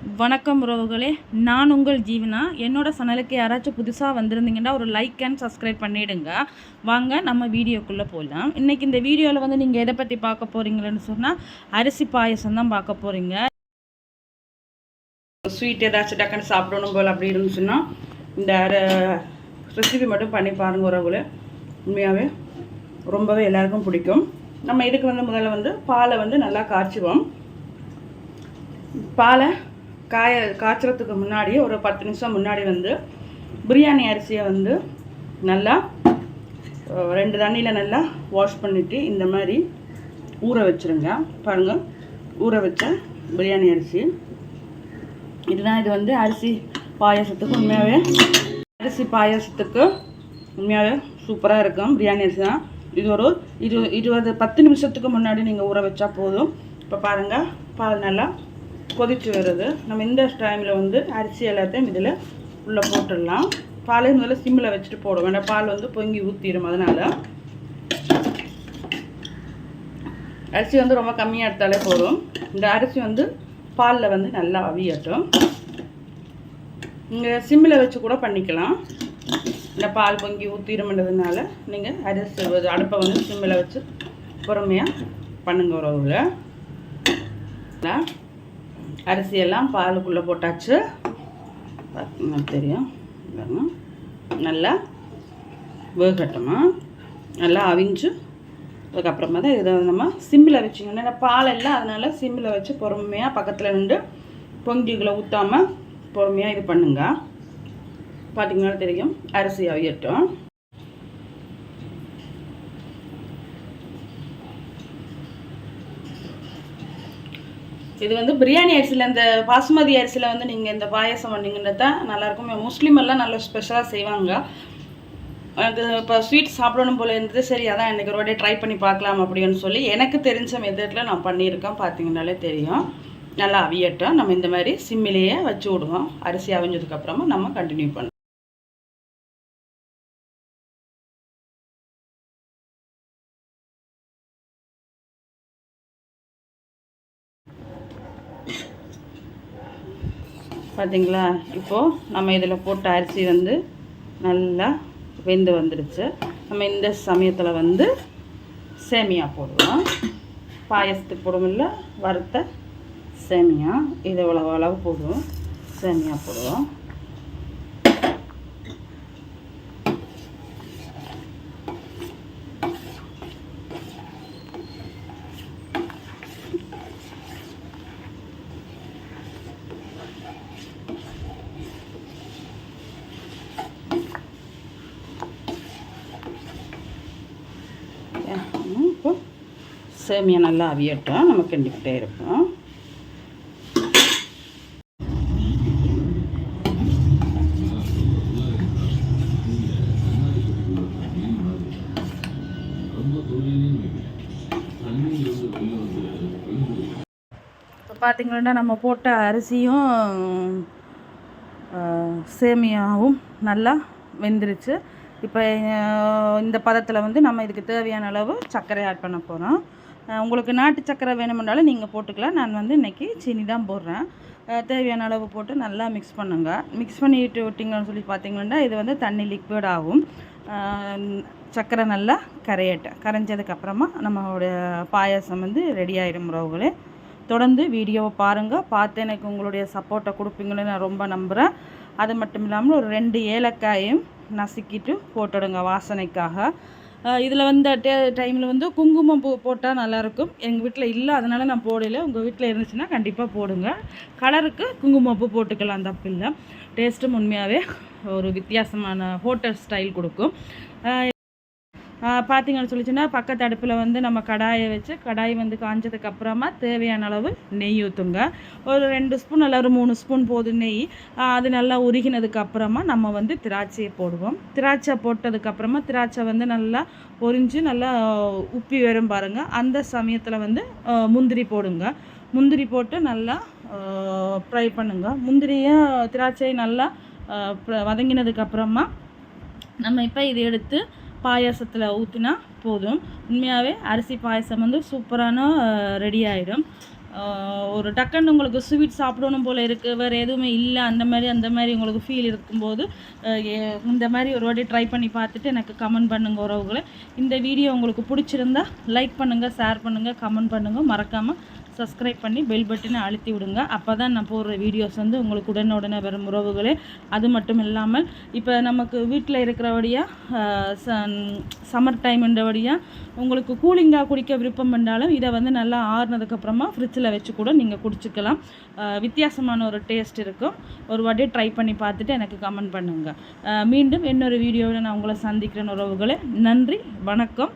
வணக்கம் உறவுகளே. நான் உங்கள் ஜீவனா? என்னோட சேனலுக்கு யாராச்சும் புதுசாக வந்திருந்தீங்கன்னா ஒரு லைக் அண்ட் சப்ஸ்கிரைப் பண்ணிவிடுங்க வாங்க நம்ம வீடியோக்குள்ளே போகலாம் இன்றைக்கி இந்த வீடியோவில் வந்து நீங்கள் எதை பற்றி பார்க்க போகிறீங்களன்னு சொன்னால் அரிசி பாயசம் தான் பார்க்க போகிறீங்க ஸ்வீட் ஏதாச்சும் டக்குன்னு சாப்பிடணும் போல் அப்படி இருந்துச்சுன்னா இந்த ரெசிபி மட்டும் பண்ணி பாருங்க உறவுகளை. உண்மையாகவே ரொம்பவே எல்லாருக்கும் பிடிக்கும். நம்ம இதுக்கு வந்து முதல்ல வந்து பாலை வந்து நல்லா காய்ச்சுவோம். பாலை காய காய்ச்சறதுக்கு முன்னாடி ஒரு பத்து நிமிஷம் முன்னாடி வந்து பிரியாணி அரிசியை வந்து நல்லா ரெண்டு தண்ணியில் நல்லா வாஷ் பண்ணிவிட்டு இந்த மாதிரி ஊற வச்சுருங்க. பாருங்கள் ஊற வச்ச பிரியாணி அரிசி. இதுதான் இது வந்து அரிசி பாயசத்துக்கு உண்மையாகவே அரிசி பாயாசத்துக்கு உண்மையாகவே சூப்பராக இருக்கும். பிரியாணி அரிசி தான். இது ஒரு இரு இருபது பத்து நிமிஷத்துக்கு முன்னாடி நீங்கள் ஊற வச்சா போதும். இப்போ பாருங்கள் பால் நல்லா கொதிச்சு வருது. நம்ம இந்த டைமில் வந்து அரிசி எல்லாத்தையும் இதில் உள்ளே போட்டுடலாம். பாலையும் முதல்ல சிம்மில் வச்சுட்டு போடும் வேண்டாம் பால் வந்து பொங்கி ஊற்றிடும் அதனால். அரிசி வந்து ரொம்ப கம்மியாக எடுத்தாலே போதும். இந்த அரிசி வந்து பாலில் வந்து நல்லா அவியட்டும். நீங்கள் சிம்மில் வச்சு கூட பண்ணிக்கலாம். இந்த பால் பொங்கி ஊற்றிடும்ன்றதுனால நீங்கள் அரிசி அடுப்பை வந்து சிம்மில் வச்சு பொறுமையாக பண்ணுங்க உறவுகளை அரிசியெல்லாம் பாலுக்குள்ளே போட்டாச்சு. பார்த்தீங்கன்னா தெரியும். நல்லா வேகட்டுமா? நல்லா அவிஞ்சு அதுக்கப்புறமா தான் இதை நம்ம சிம்மில் வச்சுக்கணும். ஏன்னா பால் இல்லை அதனால் சிம்மில் வச்சு பொறுமையாக பக்கத்தில் நின்று பொங்கிகளை ஊற்றாமல் பொறுமையாக இது பண்ணுங்க. பார்த்தீங்கன்னா தெரியும். அரிசி அவியட்டும். இது வந்து பிரியாணி அரிசியில் இந்த பாசுமதி அரிசியில் வந்து நீங்கள் இந்த பாயசம் பண்ணிங்கன்றது தான் நல்லாயிருக்கும். முஸ்லீம் எல்லாம் நல்லா ஸ்பெஷலாக செய்வாங்க. எனக்கு இப்போ ஸ்வீட் சாப்பிடணும் போல இருந்தது. சரி அதான் எனக்கு ஒரு வாட்டி ட்ரை பண்ணி பார்க்கலாம் அப்படின்னு சொல்லி எனக்கு தெரிஞ்ச மெத்தடில் நான் பண்ணியிருக்கேன். பார்த்தீங்கனாலே தெரியும். நல்லா அவியட்டும். நம்ம இந்த மாதிரி சிம்மிலேயே வச்சு விடுவோம். அரிசி அவிஞ்சதுக்கப்புறமா நம்ம கண்டினியூ பண்ணுவோம் பார்த்தீங்களா இப்போது நம்ம இதில் போட்ட அரிசி வந்து நல்லா வெந்து வந்துடுச்சு நம்ம இந்த சமயத்தில் வந்து சேமியா போடுவோம் பாயசத்துக்கு போடுவோம்ல வறுத்த சேமியா. இது இவ்வளவு அளவு போடுவோம்? சேமியா போடுவோம் ம், இப்போ சேமியா நல்லா அவியட்டும். நம்ம கிண்டிக்கிட்டே இருப்போம். இப்போ பார்த்தீங்கன்னா நம்ம போட்ட அரிசியும் சேமியாவும் நல்லா வெந்துருச்சு. இப்போ இந்த பதத்தில் வந்து நம்ம இதுக்கு தேவையான அளவு சர்க்கரை ஆட் பண்ண போகிறோம் உங்களுக்கு நாட்டு சக்கரை வேணுமென்றாலும் நீங்கள் போட்டுக்கலாம். நான் வந்து இன்றைக்கி சீனி தான் போடுறேன். தேவையான அளவு போட்டு நல்லா மிக்ஸ் பண்ணுங்க. மிக்ஸ் பண்ணிட்டு விட்டிங்கன்னு சொல்லி பார்த்தீங்கன்னா இது வந்து தண்ணி லிக்விட் ஆகும். சக்கரை நல்லா கரையட்டேன் கரைஞ்சதுக்கப்புறமா நம்மளுடைய பாயாசம் வந்து ரெடி ஆகிடும் உறவுகளே. தொடர்ந்து வீடியோவை பாருங்கள் பார்த்து எனக்கு உங்களுடைய சப்போர்ட்டை கொடுப்பீங்கன்னு நான் ரொம்ப நம்புகிறேன் அது மட்டும் இல்லாமல் ஒரு ரெண்டு ஏலக்காயும் நசுக்கிட்டு போட்டுடுங்க வாசனைக்காக. இதில் வந்து டே டைமில் வந்து குங்குமம் பூ போட்டால் நல்லாயிருக்கும். எங்கள் வீட்டில் இல்லை அதனால் நான் போடல. உங்கள் வீட்டில் இருந்துச்சுன்னா கண்டிப்பாக போடுங்க. கலருக்கு குங்குமப்பூ போட்டுக்கலாம் தப்பு இல்லை டேஸ்ட்டும் உண்மையாகவே ஒரு வித்தியாசமான ஹோட்டல் ஸ்டைல் கொடுக்கும். பார்த்திங்கன்னு சொல்லிச்சுன்னா பக்கத்து அடுப்பில் வந்து நம்ம கடாயை வச்சு கடாய் வந்து காஞ்சதுக்கு அப்புறமா தேவையான அளவு நெய் ஊற்றுங்க ஒரு ரெண்டு ஸ்பூன் அல்ல ஒரு மூணு ஸ்பூன் போதும் நெய். அது நல்லா உருகினதுக்கு அப்புறமா நம்ம வந்து திராட்சையை போடுவோம். திராட்சை போட்டதுக்கு அப்புறமா திராட்சை வந்து நல்லா பொரிஞ்சு நல்லா உப்பி வரும் பாருங்க. அந்த சமயத்தில் வந்து முந்திரி போடுங்க. முந்திரி போட்டு நல்லா ஃப்ரை பண்ணுங்க. முந்திரியை திராட்சையை நல்லா வதங்கினதுக்கப்புறமா வதங்கினதுக்கு அப்புறமா நம்ம இப்போ இதை எடுத்து பாயாசத்தில் ஊற்றினா போதும். உண்மையாகவே அரிசி பாயசம் வந்து சூப்பரான ரெடி ஆகிடும் ஒரு டக்குன்னு உங்களுக்கு ஸ்வீட் சாப்பிடணும் போல் இருக்குது வேறு எதுவுமே இல்லை. அந்த மாதிரி அந்த மாதிரி உங்களுக்கு ஃபீல் இருக்கும்போது இந்த மாதிரி ஒரு வாட்டி ட்ரை பண்ணி பார்த்துட்டு எனக்கு கமெண்ட் பண்ணுங்கள் உறவுகளை. இந்த வீடியோ உங்களுக்கு பிடிச்சிருந்தா லைக் பண்ணுங்கள் ஷேர் பண்ணுங்கள் கமெண்ட் பண்ணுங்கள் மறக்காமல் சப்ஸ்கிரைப் பண்ணி பெல் பட்டனை அழுத்தி விடுங்க. அப்போ தான் நான் போடுற வீடியோஸ் வந்து உங்களுக்கு உடனே வரும் உறவுகளே. அது மட்டும் இல்லாமல் இப்போ நமக்கு வீட்டில் இருக்கிறபடியாக சம்மர் டைம்ன்றபடியாக உங்களுக்கு கூலிங்காக குடிக்க விருப்பம் பண்ணாலும் இதை வந்து நல்லா ஆறுனதுக்கப்புறமா ஃப்ரிட்ஜில் வச்சு கூட நீங்கள் குடிச்சிக்கலாம். வித்தியாசமான ஒரு டேஸ்ட் இருக்கும். ஒரு வாட்டி ட்ரை பண்ணி பார்த்துட்டு எனக்கு கமெண்ட் பண்ணுங்கள் மீண்டும் இன்னொரு வீடியோவில் நான் உங்களை சந்திக்கிறேன் உறவுகளே. நன்றி வணக்கம்.